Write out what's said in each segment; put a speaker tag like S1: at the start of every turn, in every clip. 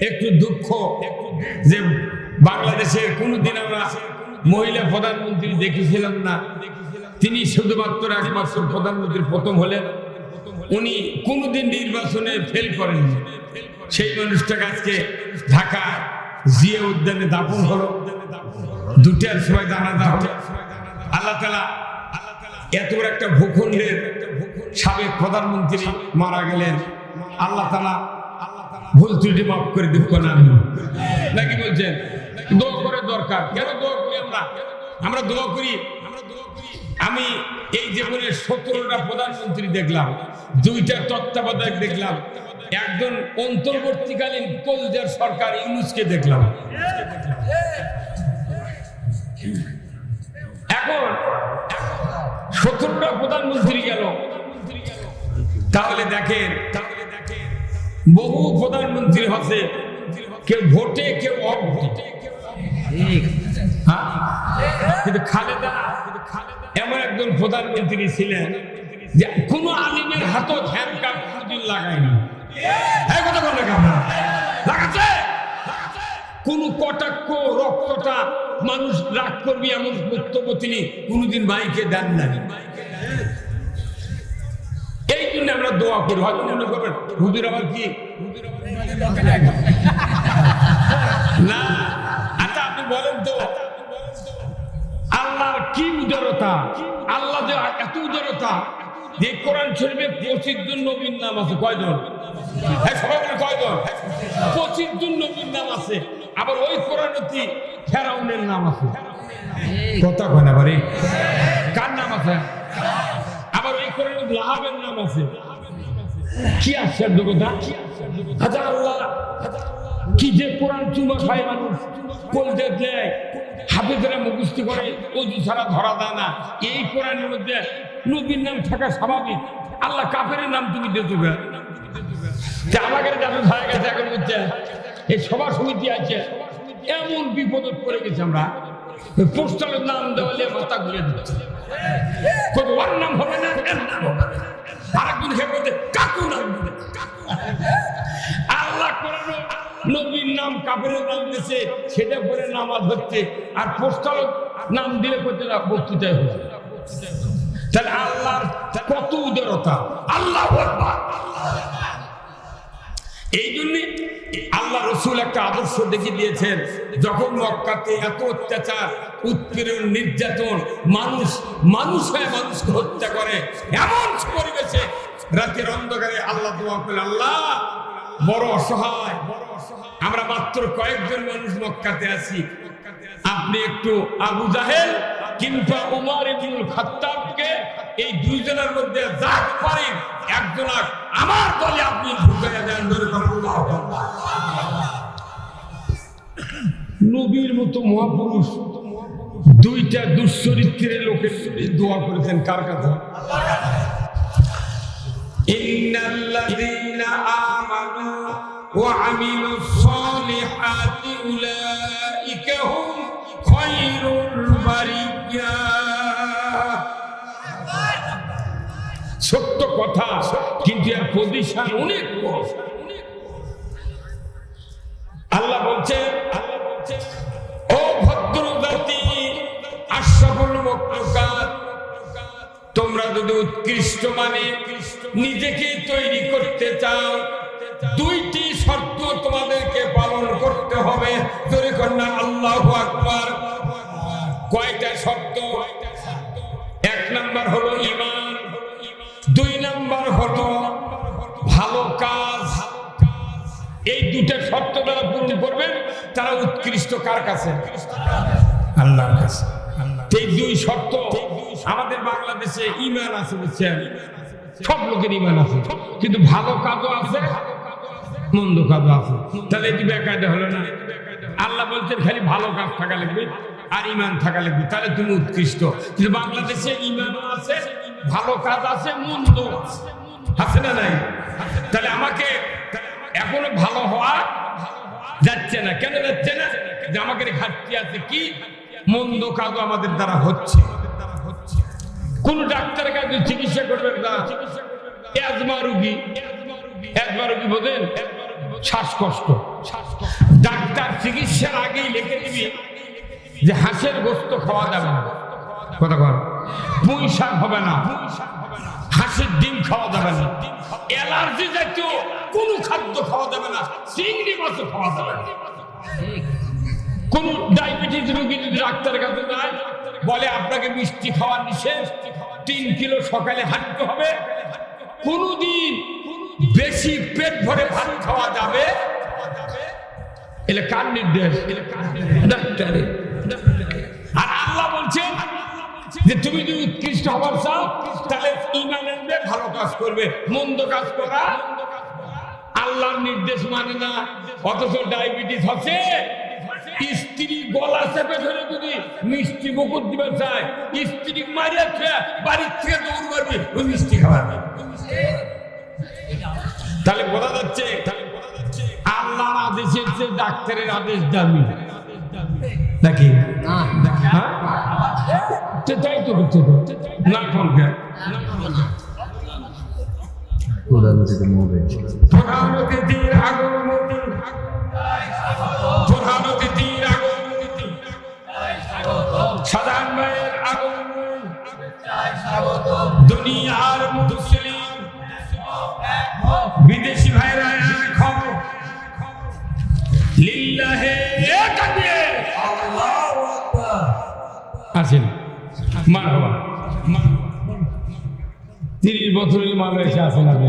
S1: একটু দুঃখ যে বাংলাদেশের কোনোদিন আমরা মহিলা প্রধানমন্ত্রী দেখেছিলাম না। তিনি শুধুমাত্র একমাত্র প্রধানমন্ত্রী প্রথম হলেন। উনি কোনোদিন নির্বাচনে ফেল করেননি। সেই মানুষটাকে আজকে ঢাকা জিয়া উদ্যানে দাপন হলো। দুটার সময় জানাজা হলো আল্লাহ তালা এত একটা ভূখণ্ডের সাবেক প্রধানমন্ত্রী মারা গেলেন। আল্লাহ তালা ভুল ত্রুটি মাফ করে দুঃখ না দিন। নাকি বলছেন? দোয়া করে দরকার। কেন দোয়া করি আমরা? আমরা দোয়া করি। আমি এই সতেরোটা প্রধানমন্ত্রী দেখলাম, দুইটা তত্ত্বাবধায়ক দেখলাম, একজন অন্তর্বর্তীকালীন কলজার সরকার ইউনুসকে দেখলাম। এখন সত্তরটা প্রধানমন্ত্রী গেল। তাহলে দেখেন বহু প্রধানমন্ত্রী হচ্ছে। কেউ ভোটে কেউ অভোটে। হ্যাঁ? কিন্তু খালেদা এমন একজন প্রধানমন্ত্রী ছিলেন যে কোনো আলিমের হাতও ধ্যান কাপ কোনদিন লাগায়নি। কথা বলে লাগাচ্ছে? কোন কটাক্ষ রক্তটা মানুষ রাগ করবি এমন বক্তব্য তিনি কোনোদিন ভাইকে দেন না এই জন্য আমরা দোয়া করি হয়তো মনে করবেন হুজুর আবার কি? না আচ্ছা আপনি বলেন তো। আল্লাহর কি উদারতা? আল্লাহ যে এত উদারতা যে কোরআন শরীফে পঁচিশ জন নবীর নাম আছে কয়জন? হ্যাঁ সবাই কয়জন? পঁচিশ জন নবীর নাম আছে আবার ওই কোরআনতি ফেরাউনের নাম আছে। কথা কয় না বাড়ি। কার নাম আছে? কোরআনে লাহাবের নাম কি আশ্চর্য আল্লাহ, কি যে কোরআন চুমা খায় মানুষ কলজে দেয় হাফেজরা মুখস্থ করে, অজু ছাড়া ধরা দেয় না। এই কোরআনের মধ্যে নবীর নাম থাকা স্বাভাবিক। আল্লাহ কাফের নাম তুমি দিয়েছ গা। যে আমাদের যাতে হয়ে গেছে এখন হচ্ছে এই সভা সমিতি আছে, এমন বিপদত পড়ে গেছে আমরা। পোস্টালের নাম দেওয়ালে মাথা ঘুরে দিচ্ছে। কত ওর নাম হবে না, এর নাম হবে আরেকজন হে বলতে, কাকু দিবে আল্লাহ কোরআন, নবীর নাম কাপড়ের নাম দিয়েছে, সেটা করে নামাজ হচ্ছে। আর পোস্টাল নাম দিলে করতে না বক্তৃতায় হচ্ছে তাহলে আল্লাহর কত উদারতা। আল্লাহ। এই জন্যে আল্লাহ রসুল একটা আদর্শ দেখে দিয়েছেন, যখন মক্কাতে এত অত্যাচার, উৎপীড়ন, নির্যাতন, মানুষ মানুষ হয়ে মানুষকে হত্যা করে, এমন পরিবেশে রাতের অন্ধকারে আল্লাহ দোয়া করে আল্লাহ, বড় অসহায়, আমরা মাত্র কয়েকজন মানুষ মক্কাতে আছি। আপনি একটু আবু জাহেল কিংবা উমার ইবনুল খাত্তাবকে এই দুইজনের মধ্যে যা পারেন একজন আমার দলে আপনি ঢুকাইয়া দেন, ধরে করেন। নবীর মতো মহাপুরুষ, দুইটা দুশ্চরিত্রের লোকের দোয়া করেছেন, কার কাছে ইন্নাল্লাযীনা আমানু ওয়া আমিলুস সালিহাতি উলাইকা কথা, কিন্তু এর পজিশন অনেক আল্লাহ বলছে, ও ভদ্র জাতি, তোমরা যদি উৎকৃষ্ট মানে নিজেকে তৈরি করতে চাও, দুইটি শর্ত তোমাদেরকে পালন করতে হবে। জোরে কন্যা, আল্লাহ আকবার। কয়টা শর্ত? দুটা পূরণ করবেন তারা উৎকৃষ্ট কার কাছে? আল্লাহর কাছে। এই দুই শর্ত। আমাদের বাংলাদেশে ইমান আছে বুঝছেন? সব লোকের ইমান আছে। কিন্তু ভালো কাজও আছে মন্দ কাজও আছে। তাহলে এটি বেকায়দা হলো না। আল্লাহ বলছেন খালি ভালো কাজ থাকা লাগবে আর ইমান থাকা লাগবে। তাহলে তুমি উৎকৃষ্ট। কিন্তু বাংলাদেশে ইমানও আছে ভালো কাজ আছে মন্দ আছে। আছে না নাই? তাহলে আমাকে এখনও ভালো হওয়া যাচ্ছে না। কেন যাচ্ছে না? যে আমাদের ঘাটতি আছে কি? মন্দ কাজও আমাদের দ্বারা হচ্ছে। কোন ডাক্তারের কাছে চিকিৎসা করবেন না? অ্যাজমা রুগী। অ্যাজমা রুগী বোঝেন? শ্বাসকষ্ট। ডাক্তার চিকিৎসার আগেই লিখে দিবি যে হাঁসের গোস্ত খাওয়া যাবে না। কথা কর পুঁই শাক হবে না। হাঁসের ডিম খাওয়া যাবে না। অ্যালার্জি জাতীয় কোনো খাদ্য খাওয়া যাবে না। চিংড়ি মাছও খাওয়া যাবে না। কোন ডায়াবেটিস রোগী যদি ডাক্তারের কাছে যায়, বলে আপনাকে মিষ্টি খাওয়ার নিষেধ, তিন কিলো সকালে হাঁটতে হবে। কোনদিন বেশি পেট ভরে ভাত খাওয়া যাবে। এলে কার নির্দেশ? ডাক্তারের। আর আল্লাহ বলছেন যে তুমি যদি উৎকৃষ্ট হবার চাও তাহলে ইমান আনবে ভালো কাজ করবে মন্দ কাজ করা। আল্লাহর নির্দেশ মানে না অথচ ডায়াবেটিস আছে স্ত্রী গলা চেপে ধরে যদি মিষ্টি মুকুট দিবে চায় স্ত্রী মারিয়াছে বাড়ির থেকে দৌড় মারবে ওই মিষ্টি খাওয়াবে তাহলে বোঝা যাচ্ছে আল্লাহর আদেশের চেয়ে ডাক্তারের আদেশ দামি। নাকি? হ্যাঁ? তো তাই তো হচ্ছে তো না ফোনকে
S2: প্রধান
S1: অতিথির আগমনী প্রধান অতিথির আগমনী সাধারণ ভাইয়ের আগমনী দুনিয়ার মুসলিম, বিদেশি ভাইরা এক লিল্লাহে তাকবীর আসেন। মারহাবা তিরিশ বছরের মালয়েশিয়া আসেন আপনি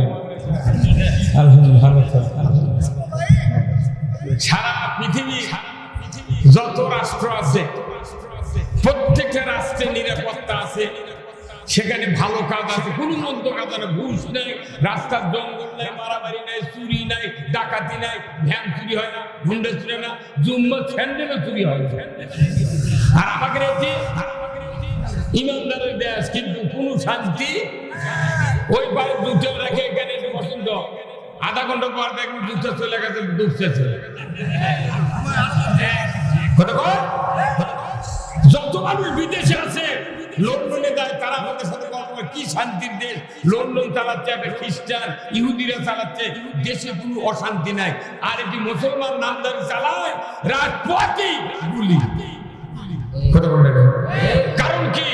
S1: সারা পৃথিবী, যত রাষ্ট্র আছে, প্রত্যেকটা রাষ্ট্রে নিরাপত্তা আছে। সেখানে ভালো কাজ আছে। কোনো মন্দ কাজ নেই, ঘুষ নাই, রাস্তার জঙ্গল নাই, মারামারি নাই, চুরি নাই, ডাকাতি নাই, ভ্যান চুরি হয় না হুন্ডা চুরি হয় না, জুম্মা স্যান্ডেলও চুরি হয়। আর আমাকে রেখে ইমানদারের দেশ কিন্তু কোনো শান্তি? ওই পায়ে দুটো রেখে এখানে বসন্ত আধা ঘণ্টা পর দেখবেন দুটো চলে গেছে চলে কতক্ষণ? যত মানুষ বিদেশে আছে লন্ডনে যায় তারা আমাদের সাথে কথা বলে, কি শান্তির দেশ? লন্ডন চালাচ্ছে একটা খ্রিস্টান ইহুদিরা চালাচ্ছে দেশে কোনো অশান্তি নাই। আর এটি মুসলমান নামদারি চালায় রাজপথই গুলি। কারণ কি?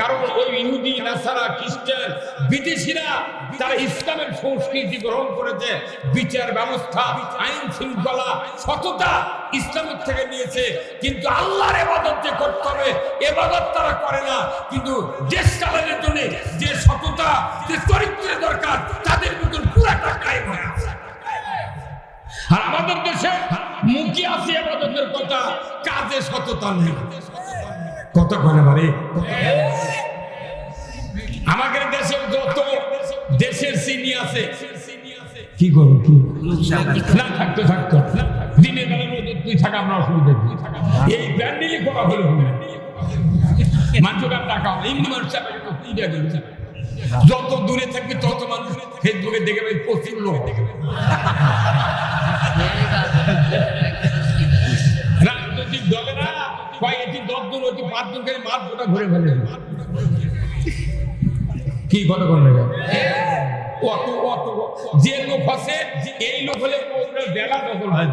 S1: কারণ ওই ইহুদি, নাসারা, খ্রিস্টান, বিদেশিরা তারা ইসলামের সংস্কৃতি গ্রহণ করেছে, বিচার ব্যবস্থা, আইন শৃঙ্খলা, সততা ইসলামের থেকে নিয়েছে। কিন্তু আল্লাহর এবাদত যে করতে হবে এবাদত তারা করে না। কিন্তু দেশ চালানোর জন্য যে সততা, যে চরিত্রের দরকার, তাদের ভিতর পুরাটা কায়েম হয়ে আছে। আর আমাদের দেশে মুখে আছে আবাদতের কথা, কাজে সততা নেই। কত করে বাড়ি? আমাদের দেশে যত দেশের সিনি আছে কি করব কি? না থাকতো থাকতো দিনের বেলা রোদে তুই থাকা আমরা অসুবিধা কি? এই ব্যান্ডেলি করা হলো? মানুষকে টাকা এমনি মানুষ যত দূরে থাকবি তত মানুষ ফেসবুকে দেখে পাই প্রচুর লোক রাজনৈতিক দলেরা পাঁচজন মাঠ গোটা ঘুরে ফেলে কি কথা অত অত যে লোক আছে এই লোক হলে বেলা দখল হয়।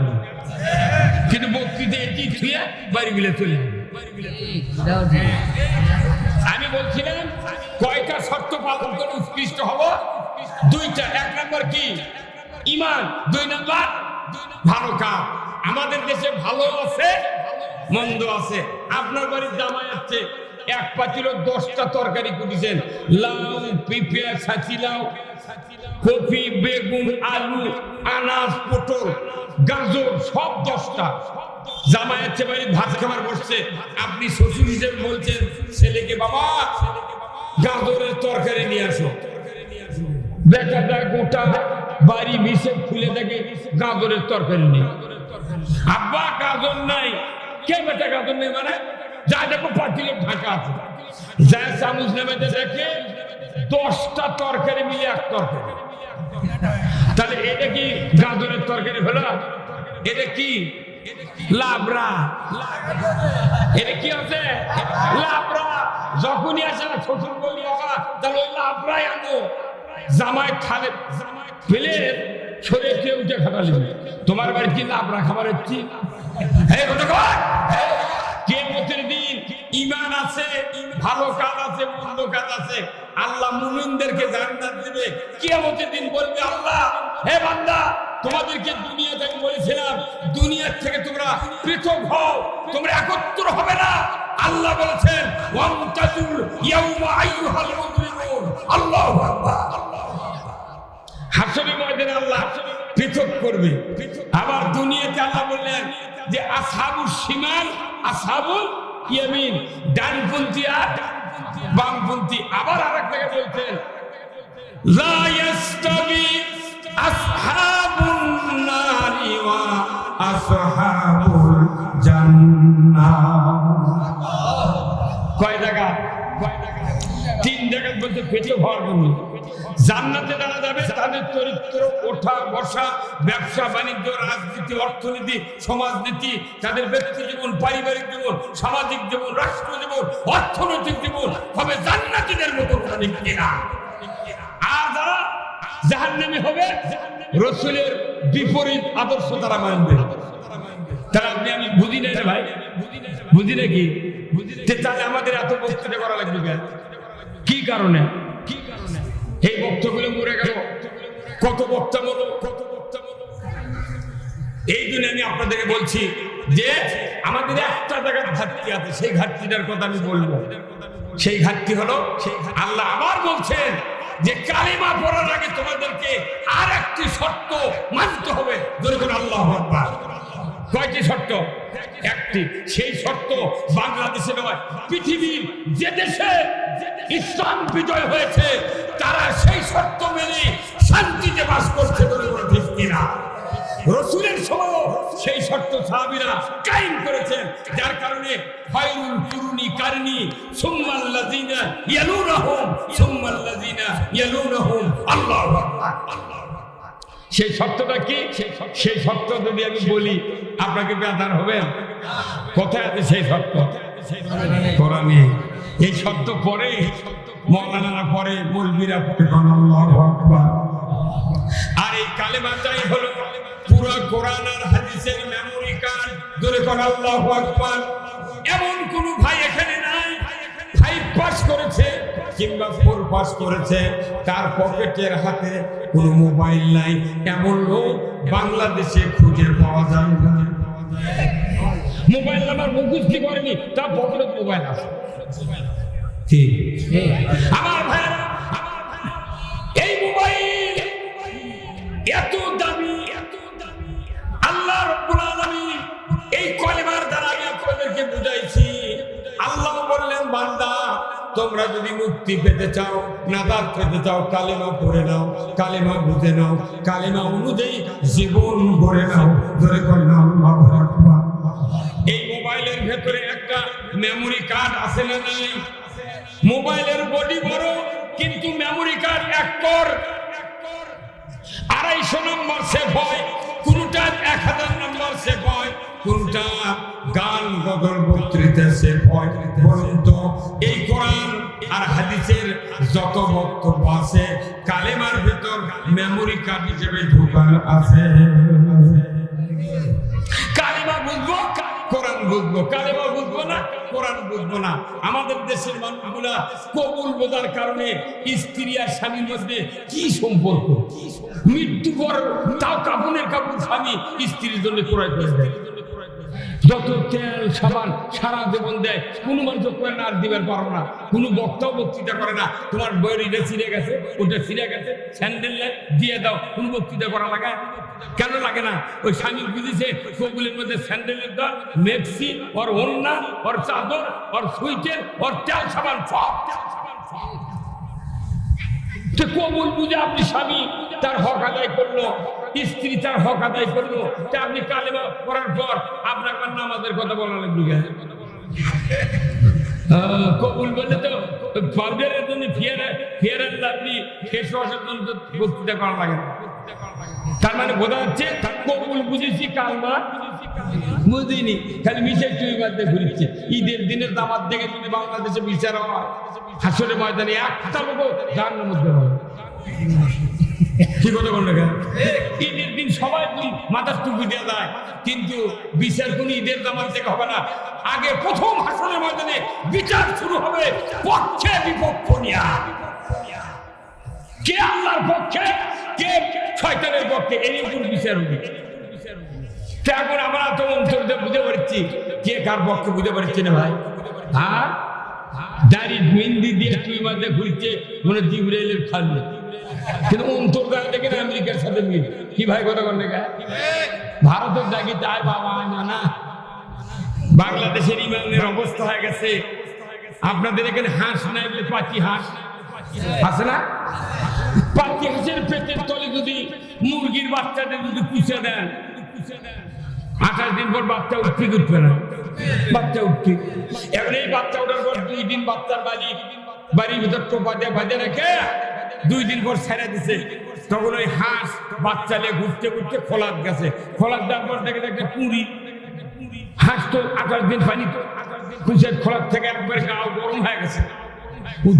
S1: কিন্তু বক্তৃতা এটি ছুঁয়ে বাড়ি চলে আমি বলছিলাম কয়টা শর্ত পালন করে উৎকৃষ্ট হব? দুইটা। এক নম্বর কি? ইমান। দুই নম্বর ভালো কাজ। আমাদের দেশে ভালো আছে মন্দ আছে। আপনার বাড়ির জামাই আছে। এক পাতিল দশটা তরকারি করেছেন লাউ পিঁপে ছাঁচি লাউ, কপি, বেগুন, আলু, আনাজ, পটল, গাজর, সব দশটা। আছে বাড়ি ভাত খাবার বসছে। আপনি শ্বশুর হিসেবে বলছেন, ছেলেকে বাবা, গাজরের তরকারি নিয়ে আসো। বেটাটা গোটা বাড়ি মিশে খুলে দেখে গাজরের তরকারি নেই। আব্বা, গাজর নাই। কে বেটা গাজর নেই মানে? যা দেখো পাতিলে ঢাকা আছে। যা চামচ নেমেতে দেখে, দশটা তরকারি মিলে এক তরকারি। তাহলে এটা কি গাজরের তরকারি হলো? এটা কি? লাবড়া। এটা কি আছে? লাবড়া। যখনই আসে না, শ্বশুর বলি বাবা তাহলে ওই লাবড়াই আনো। জামাই খালে জামাই প্লেট শরীরে উঠে খাটালি তোমার বাড়ি কি লাভরা খাবার হচ্ছি কেমতের দিন ইমান আছে, ভালো কাজ আছে, মন্দ কাজ আছে, আল্লাহ মুমিনদেরকে জান্নাত দেবে। কিয়ামতের দিন বলবে, আল্লাহ, হে বান্দা, তোমাদেরকে দুনিয়া থেকে বলেছিলাম, দুনিয়ার থেকে তোমরা পৃথক হও, তোমরা একত্র হবে না। আল্লাহ বলেছেন ওয়ামতাজুল ইয়াউমা আইয়ুহাল মুজরিমুন। আল্লাহু আকবার। হাসরে ময়দানে আল্লাহ পৃথক করবে। আবার দুনিয়াতে আল্লাহ বললেন যে আসহাবুল শিমাল, আসহাবুল ইয়ামিন। ডানপন্থী আর বামপন্থী। আবার আরেক জায়গায় বলছেন কয় জায়গা জায়গা তিন জায়গায় বলতে পেটে ভর জন্য চরিত্র, ওঠা, বসা, ব্যবসা, বাণিজ্য, রাজনীতি, অর্থনীতি, সমাজনীতি, তাদের ব্যক্তি জীবন, পারিবারিক জীবন, সামাজিক জীবন, রাষ্ট্র জীবন, অর্থনৈতিক জীবন, হবে জান্নাতীদের মতো কিনা হবে, রসুলের বিপরীত আদর্শ তারা মানবে। তাহলে আপনি, আমি বুঝি না ভাই। বুঝি নাকি তে তাহলে আমাদের এত বক্তৃতা করা লাগবে কি কারণে কি কারণে? এই বক্তগুলো মরে গেল। কত বক্তা বলো, কত বক্তা বলো। এই জন্য আমি আপনাদেরকে বলছি যে আমাদের একটা জায়গার ঘাটতি আছে, সেই ঘাটতিটার কথা আমি বলব। সেই ঘাটতি হলো, আল্লাহ আবার বলছেন যে কালিমা পড়ার আগে তোমাদেরকে আর একটি শর্ত মানতে হবে। যেরকম আল্লাহ আকবার। কয়টি শর্ত? একটি, সেই শর্ত বাংলাদেশে নয়, পৃথিবীর যে দেশে ইসলাম বিজয় হয়েছে, তারা সেই শর্ত মেনে শান্তিতে বাস করছে বলে কোনো ঠিক কিনা? রসুলের সময় সেই শর্ত সাহাবিরা কায়েম করেছেন, যার কারণে খয়রুল কুরুনি কারনি সুম্মাল্লাযিনা ইয়ালুনাহুম সুম্মাল্লাযিনা ইয়ালুনাহুম, আল্লাহু আকবার। সেই শর্তটা কি? সেই শর্ত। যদি আমি বলি আপনাকে বেদার হবে? কোথায় আছে সেই শর্ত? কোরআনে এই শর্ত পরে মৌলানারা পরে মৌলবীরা পরে আর এই কালেমাটাই হলো পুরো কোরআন আর হাদিসের মেমোরি কার্ড ধরে কোন আল্লাহু আকবার। এমন কোন ভাই এখানে ফাইভ পাস করেছে কিংবা ফোর পাস করেছে, তার পকেটের হাতে কোনো মোবাইল নাই। এমন লোক বাংলাদেশে খুঁজে পাওয়া যায় মোবাইল নাম্বার মুখস্থি করেনি, তার পকেটে মোবাইল আছে। ঠিক আমার ভাই এই মোবাইল এত দামি এত দামি। আল্লাহ রব্বুল আলামিন এই কলেমার দ্বারা আমি আপনাদেরকে বুঝাইছি। আল্লাহ বললেন, বান্দা তোমরা যদি মুক্তি পেতে চাও নাজাত পেতে চাও, কালেমা পড়ে নাও, কালেমা বুঝে নাও, কালেমা অনুযায়ী জীবন গড়ে নাও। ধরে। এই মোবাইলের ভেতরে একটা মেমোরি কার্ড আছে না নাই? মোবাইলের বডি বড়, কিন্তু মেমোরি কার্ড এক কর। আড়াইশো নম্বর সেভ হয়, কোনটা এক হাজার নম্বর সেভ হয়, কোনটা গান গগন বক্তৃতা তো এই কোরআন আর হাদিসের যত বক্তব্য আছে, কালেমার ভিতর মেমোরি কার্ড হিসেবে ঢোকানো আছে। কালিমা বুঝব? কোরআন বুঝব। কালেমা বুঝব না? কোরআন বুঝব না। আমাদের দেশের মানুষগুলা কবুল বোঝার কারণে স্ত্রী আর স্বামীর মধ্যে কি সম্পর্ক? মৃত্যু পর তাও কাপনের কাপড় স্বামী স্ত্রীর জন্য ক্রয় করে দেয়। যত তেল সাবান সারা জীবন দেয়, কোনো মানুষ করে না আর দিবার পারো না। কোনো বক্তাও বক্তৃতা করে না। তোমার বইয়ের এটা ছিঁড়ে গেছে ওটা ছিঁড়ে গেছে, স্যান্ডেল দিয়ে দাও, কোনো বক্তৃতা করা লাগে? কেন লাগে না? ওই স্বামী বুঝেছে কবুলের মধ্যে স্যান্ডেলের দর মেক্সি, ওর ওন্না ওর চাদর, ওর সুইচের ওর তেল সাবান কবুল বুঝে আপনি স্বামী, তার হক আদায় করল। স্ত্রী তার হক আদায় করল। তা আপনি কালেমা করার পর আপনার নামাজের কথা বলা কেন? কবুল বললে তো পাউডারের জন্য আপনি ফেস ওয়াশের জন্য বক্তৃতা করা লাগে তার মানে বোঝা যাচ্ছে কবুল বুঝেছি, কালমা বুঝিনি। খালি মিশে চুই বাদ ঘুরিচ্ছে ঈদের দিনের দামাত দেখে যদি বাংলাদেশে বিচার হয় হাসরে ময়দানে একটা লোক জাহান্নার মধ্যে হয় কি কথা বল না ঈদের দিন সবাই মাথার টুপি দেওয়া যায়। কিন্তু বিচার কোন ঈদের জামাত থেকে হবে না। আগে প্রথম হাসনের ময়দানে বিচার শুরু হবে পক্ষে বিপক্ষ নিয়া। কে আল্লাহর পক্ষে? কে শয়তানের পক্ষে? এই উপর বিচার হবে। এখন আমরা তো অন্তর দিয়ে বুঝতে পারছি কে কার পক্ষে বুঝতে পারছি না ভাই। হ্যাঁ? দাড়ি মেহেন্দি দিয়ে তুই মাঝে ঘুরছে, মনে জিবরাইলের খালি। কিন্তু গায়ে দেখেন আমেরিকার সাথে মিল। কি ভাই কথা দেখা? ভারতের তাই বাবা না না বাংলাদেশের অবস্থা হয়ে গেছে। আপনাদের এখানে হাঁস নাই বলে পাখি হাঁস। আছে না? পাখি হাঁসের পেটের তলে যদি মুরগির বাচ্চাদের যদি পুষে দেন, আঠাশ দিন পর বাচ্চা উঠতে উঠবে না? বাচ্চা উঠতে। এখন এই বাচ্চা ওঠার পর দুই দিন বাচ্চার বাড়ি, বাড়ির ভিতর টোপা দিয়ে বাজে রেখে দুই দিন পর ছেড়ে দিছে। তখন ওই হাঁস বাচ্চা নিয়ে ঘুরতে ঘুরতে খোলার গেছে। খোলার দেওয়ার পর দেখে দেখে পুরি। হাঁস তো আঠাশ দিন পানি তো। খুঁজে খোলার থেকে একবার গাও গরম হয়ে গেছে।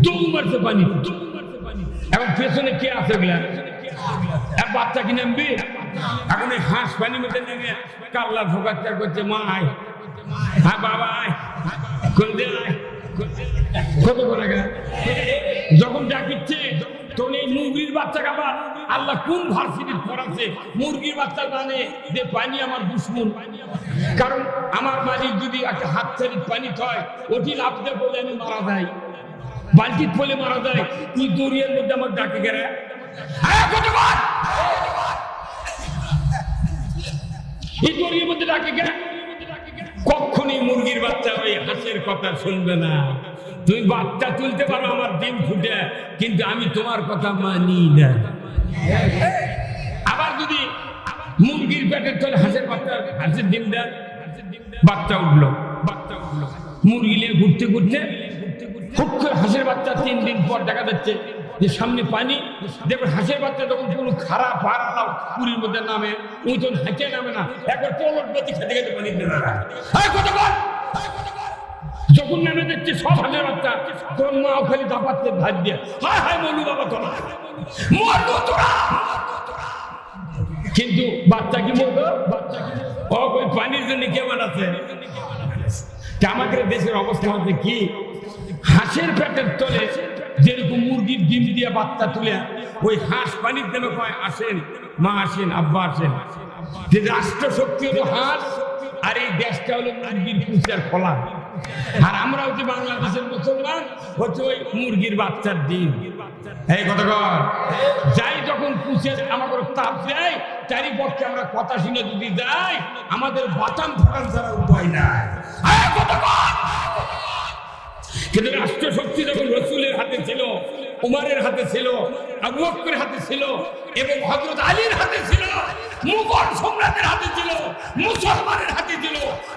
S1: দৌড় মারছে পানি। পানি এখন পেছনে কে আছে ওগুলা আর বাচ্চা কি নামবি? এখন এই হাঁস পানির মধ্যে নেমে কাল্লা ঢোকাচ্ছে, করছে, মা আয়। হ্যাঁ বাবা আয়। কোন দে আয়। কত করে গেল? যখন ডাকিচ্ছে তখন এই মুরগির বাচ্চা আবার আল্লাহ কোন ভার্সিটির পড়াচ্ছে মুরগির বাচ্চা জানে যে পানি আমার দুশ্মন। কারণ আমার মালিক যদি একটা হাত ছাড়ি পানি থয় ওটি লাভতে বলে আমি মারা যাই। বালতির ফলে মারা যায় তুই দরিয়ার মধ্যে আমার ডাকে গেলে হ্যাঁ এই দরিয়ার মধ্যে ডাকে গেলে, কখনই মুরগির বাচ্চা ওই হাঁসের কথা শুনবে না। তুমি বাচ্চা তুলতে পারো, আমার ডিম ফুটে, কিন্তু আমি তোমার কথা মানি না। আবার যদি মুরগির পেটের তলে হাঁসের বাচ্চা, হাঁসের ডিম দেয়, বাচ্চা উঠল বাচ্চা উঠল। মুরগি নিয়ে ঘুরতে ঘুরতে, হুট করে হাঁসের বাচ্চা তিন দিন পর দেখা যাচ্ছে যে সামনে পানি, দেখবেন হাঁসের বাচ্চা যখন কোনো খারাপ হারা পুরীর মধ্যে নামে তখন হাঁকে নামে না, একবার পলট বেঁচে খেতে খেতে পানি না! যখন নামে দেখছে সব হাঁসের বাচ্চা তখন মা খালি দাপাচ্ছে ভাত দিয়ে। হায় হায়, মলু বাবা তোরা মরলো তোরা। কিন্তু বাচ্চা কি বলতো বাচ্চা কি ওই পানির জন্য কেমন আছে তা আমাদের দেশের অবস্থা হচ্ছে কি? হাঁসের পেটের তলে যেরকম মুরগির ডিম দিয়ে বাচ্চা তুলে, ওই হাঁস পানির দেবে কয়, আসেন, মা আসেন, আব্বা আসেন। যে রাষ্ট্র শক্তি হলো হাঁস, আর এই দেশটা হলো মুরগির কুচার খোলা আর আমরা হচ্ছে বাংলাদেশের মুসলমান, হচ্ছে ওই মুরগির বাচ্চার দিন এই কথা যাই যখন পুষে আমাদের তাপ দেয়, চারিপক্ষে আমরা কথা শুনে যদি যাই, আমাদের বাতাম ফাটান ছাড়া উপায় নাই। কিন্তু রাষ্ট্র শক্তি যখন রসুলের হাতে ছিল উমারের হাতে ছিল আবু বকরের হাতে ছিল এবং হজরত আলীর হাতে ছিল, মুঘল সম্রাটের হাতে ছিল, মুসলমানের হাতে ছিল।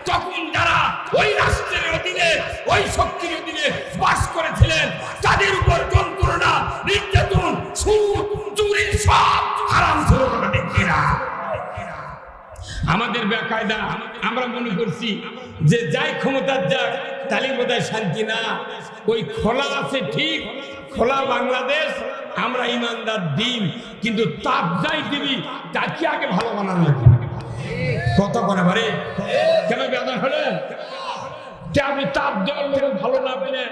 S1: তখন যারা ওই রাষ্ট্রের অধীনে, ওই শক্তির অধীনে বাস করেছিলেন, তাদের উপর যন্ত্রণা, নির্যাতন, সুদ চুরি সব হারাম ছিল। আমাদের বেকায়দা, আমরা মনে করছি যে যাই ক্ষমতার যাক, তাহলে বোধ শান্তি না। ওই খোলা আছে ঠিক, খোলা বাংলাদেশ, আমরা ইমানদার দিন। কিন্তু তাপ যাই দিবি তাকে আগে ভালো বানানো লাগে কত করে ভারে কেন বেদার হলেন যে আপনি তাপ দেওয়ার লোক ভালো না পেলে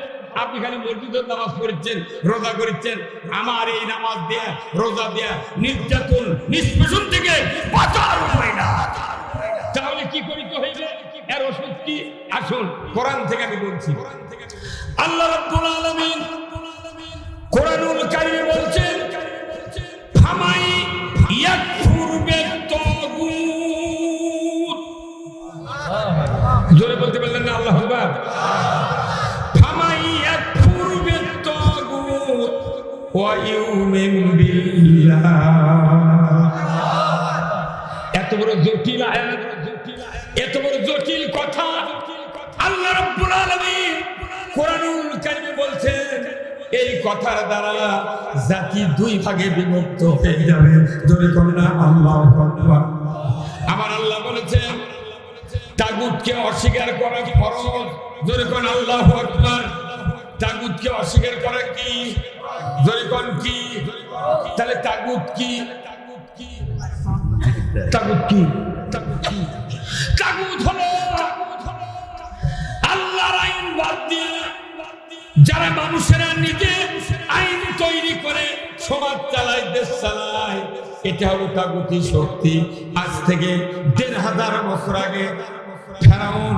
S1: আপনি খালি মসজিদের নামাজ পড়েছেন, রোজা করেছেন। আমার এই নামাজ দেয়া, রোজা দেয়া নির্যাতন, নিষ্পেষণ থেকে বাঁচার উপায় না। আসুন কোরআন থেকে আমি বলছি। আল্লাহ রাব্বুল আলামিন কোরআনুল কারিমে বলছেন ফামাই ইয়াকফুর বিত জোরে বলতে পারলেন না আল্লাহ আকবার? ফামাই ইয়াকফুর বিত-তাগুত ওয়া ইউমিন বিল্লাহ। এত বড় জটিল আয়াত এত বড় জটিল কথা আল্লাহ রাব্বুল আলামিন কোরআনুল কারিমে বলছেন, এই কথার দ্বারা জাতি দুই ভাগে বিভক্ত হয়ে যাবে। জোরে কন্যা আল্লাহ আমার আল্লাহ বলেছেন, তাগুতকে অস্বীকার করা ফরজ। জোরে কোন, আল্লাহু আকবার। তাগুতকে অস্বীকার করা কি? জোরে কোন কি? তাহলে তাগুত কি? তাগুত কি? তাগুত আইন বাদ দিয়ে যারা মানুষেরা নিজে আইন তৈরি করে সমাজ চালায়, দেশ চালায়, এটা হলো তাগুতি শক্তি। আজ থেকে দেড় হাজার বছর আগে ফেরাউন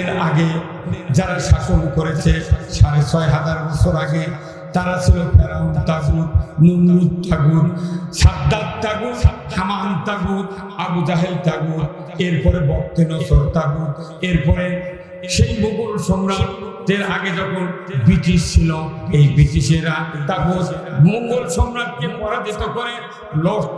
S1: এর আগে যারা শাসন করেছে, সাড়ে ছয় হাজার বছর আগে তারা ছিল ফেরাউন তাগুত নুমরুদ তাগুত, সাদ্দাত তাগুত, হামান তাগুত, আবু জাহেল তাগুত, এরপরে বক্তে নসর তাগুত, এরপরে সেই মুঘল সম্রাটের আগে যখন ব্রিটিশ ছিল, এই ব্রিটিশেরা তাগুত মুঘল সম্রাটকে পরাজিত করে লর্ড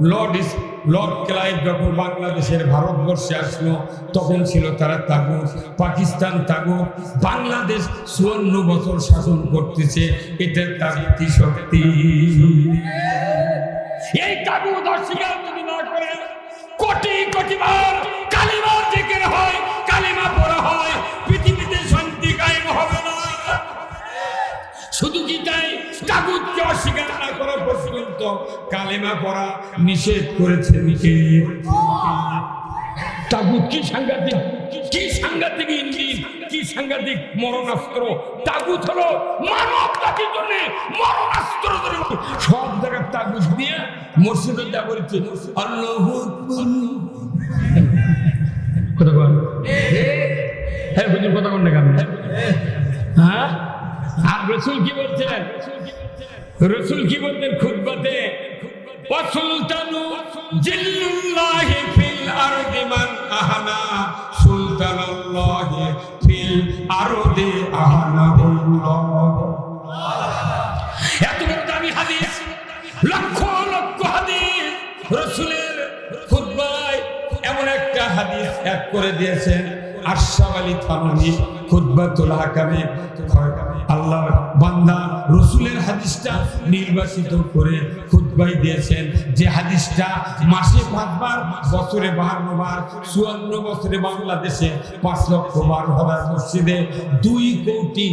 S1: লর্ড ইস- লর্ড ক্লাইভ যখন বাংলাদেশের ভারতবর্ষে আসলো, তখন ছিল তারা তাগুত, পাকিস্তান তাগুত, বাংলাদেশ চুয়ান্ন বছর শাসন করতেছে, এটা তাগুতি শক্তি এই তাগুত অস্বীকার যদি না করে, কোটি কোটি বার কালিমার জিকির হয়, কালিমা পড়া হয়, পৃথিবীতে শান্তি কায়েম হবে না। শুধু কি তাই? তাগুতকে অস্বীকার না করা পর্যন্ত কালেমা পড়া নিষেধ করেছে কে তাগুত কি সাংঘাতিক? কি সাংঘাতিক ইঞ্জিন? কি সাংঘাতিক মরণাস্ত্র? তাগুত হলো মানব জাতির জন্য মরণাস্ত্র সব জায়গায় তাগুত দিয়ে মসজিদে যা বলেছে আল্লাহ কথা বল। হ্যাঁ হুজুর, কথা কোন না কেন? হ্যাঁ? আর রসুল কি বলছেন রসুল কি বলতেন খুতবাতে? ওয়াসুলতানু জিল্লুল্লাহি ফিল আরদি মান আহানা, সুলতানাল্লাহি ফিল আরদি আহানাহুল্লাহ। এত বড় দামি হাদিস, লক্ষ লক্ষ হাদিস রসুলের খুতবায় এমন একটা হাদিস এক করে দিয়েছেন। আশরাফ আলী হাকামে আল্লাহর বান্দা রসুলের হাদিসটা নির্বাচিত করে খুতবাই দিয়েছেন। যে হাদিসটা মাসে পাঁচবার, বছরে চুয়ান্ন বছরে বাংলাদেশে পাঁচ লক্ষ বার হাজার মসজিদে দুই কোটি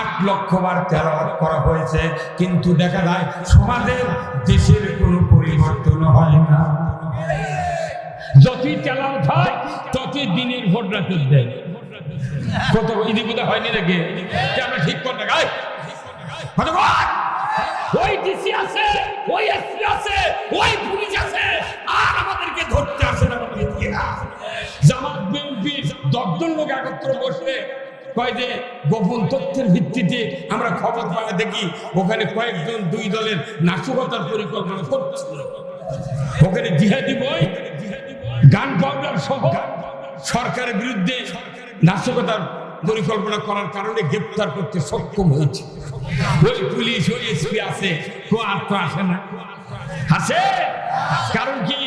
S1: আট লক্ষ বার তেলাওয়াত করা হয়েছে। কিন্তু দেখা যায়, সমাজের দেশের কোনো পরিবর্তন হয় না। যতই তেলাওয়াত হয় ততই দিনের ভোট রাতের দেয়। কত ইদিপুদে হয়নি যে আমরা ঠিক করতে গাই? ওই ডিসি আছে, ওই এসপি আছে, ওই পুলিশ আছে, আর আমাদেরকে ধরতে আসে না আমাদের না জামাত, বিএনপি দশজন লোক একত্র বসে কয় যে, গোপন তথ্যের ভিত্তিতে আমরা খবর পাওয়া দেখি ওখানে কয়েকজন দুই দলের নাশকতার পরিকল্পনা করছিল ওখানে জিহাদি বই, গান পাউডার সহ সরকারের বিরুদ্ধে নাশকতার পরিকল্পনা করার কারণে গ্রেপ্তার করতে সক্ষম হয়েছে। ওই পুলিশ, ওই এসপি আছে, কেউ আর তো আসে না। আছে কারণ কি?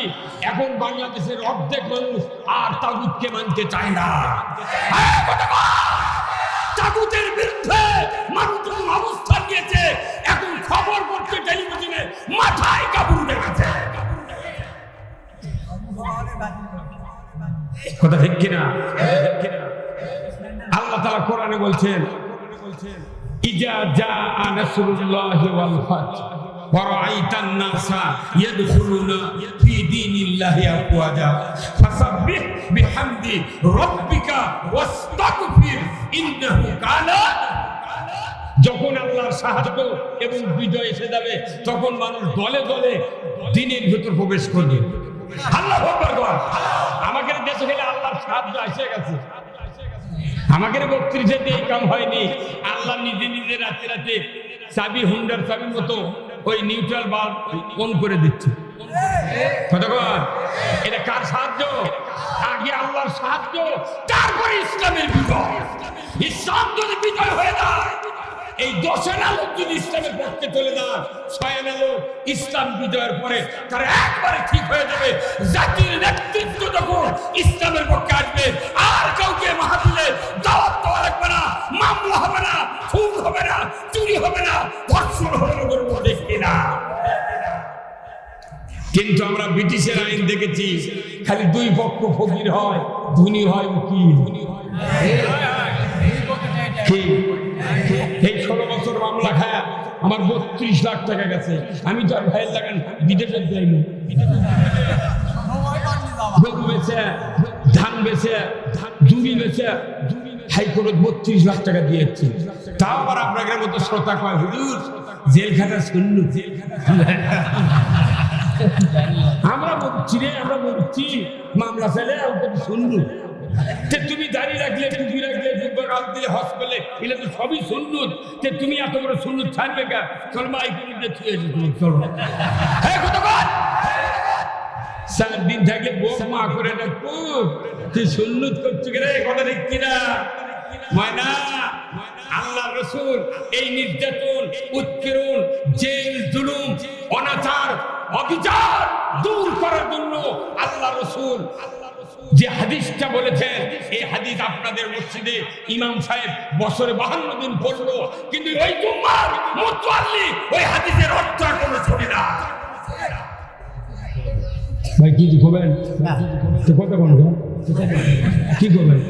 S1: এখন বাংলাদেশের অর্ধেক মানুষ আর তাগুতকে মানতে চায় না। তাগুতের বিরুদ্ধে মানুষ যখন অবস্থান নিয়েছে, এখন খবর করছে টেলিভিশনে মাথায় কাপড় দেখেছে কথা ঠিক কিনা ঠিক কিনা? আল্লাহ তাআলা কোরআনে বলছেন ইজা জা নাসরুল্লাহি ওয়াল ফাত ورأيت الناس يدخلون في دين الله أفواجا فسبح بحمد ربك واستغفر إنه كان যখন আল্লাহর সাহায্য এবং বিজয় এসে যাবে তখন মানুষ দলে দলে দিনের ভিতর প্রবেশ করবে আল্লাহ। আমাদের দেশে গেলে আল্লাহর সাহায্য এসে গেছে। এই কাম হয়নি। আল্লাহ নিজে নিজে রাতে রাতে চাবি, হুন্ডার চাবির মতো ওই নিউট্রাল বাল্ব অন করে দিচ্ছে। এটা কার সাহায্য? আগে আল্লাহর সাহায্য, তারপরে ইসলামের বিজয়। ইসলাম যদি বিজয় হয়ে যায় এই দশের আলো যদি ইসলামের পক্ষে চলে যায় ছয়ের আলো ইসলাম বিজয়ের পরে তারা একবারে ঠিক হয়ে যাবে। জাতির নেতৃত্ব যখন ইসলামের পক্ষে আসবে, আর কাউকে মাহাদিলে দাওয়াত দেওয়া লাগবে না, মামলা হবে না, খুন হবে না, চুরি হবে না, ধর্ষণ হবে না বলব দেখি না? কিন্তু আমরা ব্রিটিশের আইন দেখেছি, খালি দুই পক্ষ ফকির হয়, ধনী হয়, উকিল। কি আমার বত্রিশ লাখ টাকা গেছে। আমি তো আর ভাইয়ের লাগান বিদেশে যাইনি। গরু বেচে ধান বেচে জুড়ি বেচে হাইকোর্ট বত্রিশ লাখ টাকা দিয়েছি। তাও আবার আপনাদের মতো শ্রোতা কয়, হুজুর, জেলখানা শুনলু আমরা বলছি রে, আমরা বলছি মামলা ফেলে শুনলু তে তুমি দাঁড়িয়ে রাখলে, টুপি রাখলে দিলে হসপিটালে এগুলো তো সবই সুন্নুত। তে তুমি এত বড় সুন্নুত ছাড়বে কা? চল মাই করে থুয়ে তুমি, চলো। চার দিন মা করে ডাকবো তুই সুন্নত করছ কিনা এই কথা দেখছি না ময়না আল্লাহ রসুল, এই নির্যাতন, উৎপীড়ন, জেল, জুলুম, অনাচার, অবিচার দূর করার জন্য আল্লাহ রসুল যে হাদিসটা বলেছেন এই হাদিস আপনাদের মসজিদে ইমাম সাহেব বছরে বাহান্ন দিন পড়ল, কিন্তু ওই জুম্মার মুতওয়াল্লি ওই হাদিসের অর্থ এখনও শুনি না। ভাই, কি করবেন তো কত কোন কি করবেন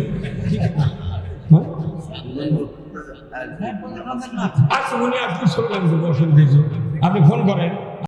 S1: হ্যাঁ? আচ্ছা আপনি ফোন করেন।